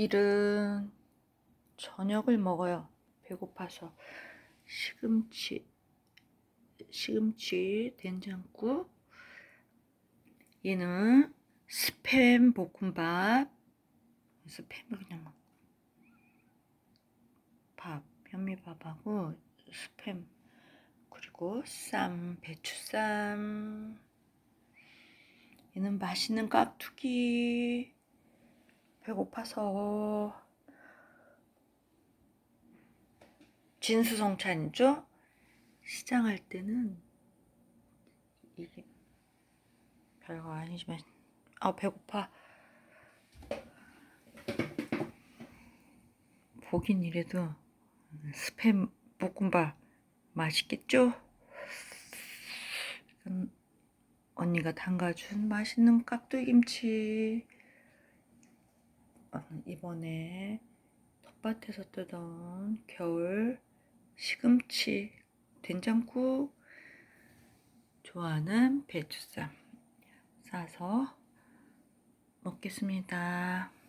일은 저녁을 먹어요. 배고파서 시금치, 시금치 된장국. 얘는 스팸 볶음밥. 스팸을 그냥 먹. 밥, 현미밥하고 스팸 그리고 쌈, 배추쌈. 얘는 맛있는 깍두기. 배고파서 진수성찬이죠? 시장할 때는 이게 별거 아니지만 아 배고파 보긴 이래도 스팸 볶음밥 맛있겠죠? 이건 언니가 담가준 맛있는 깍두기김치 어, 이번에 텃밭에서 뜨던 겨울 시금치 된장국 좋아하는 배추쌈 싸서 먹겠습니다.